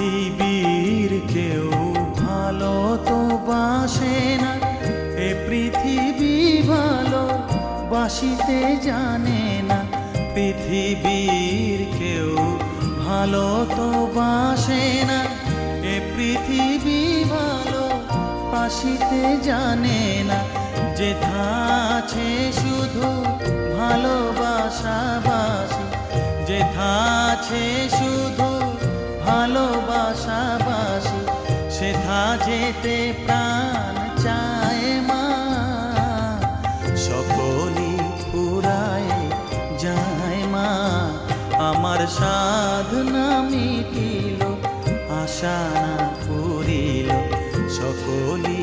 পৃথিবীর কেউ ভালো তো বাসে না। এ পৃথিবী ভালো, বাসিতে জানে না। পৃথিবীর কেউ ভালো তো বাসে না। এ পৃথিবী ভালো, বাসিতে জানে না। যে থাছে শুধু ভালোবাসা বাসি যে থাছে শুধু ভালোবাসাবাসি সেথা যেতে প্রাণ চায় মা। সকলি পুরায় যায় মা। আমার সাধনা মিটিল, আশা না পুরিল সকলি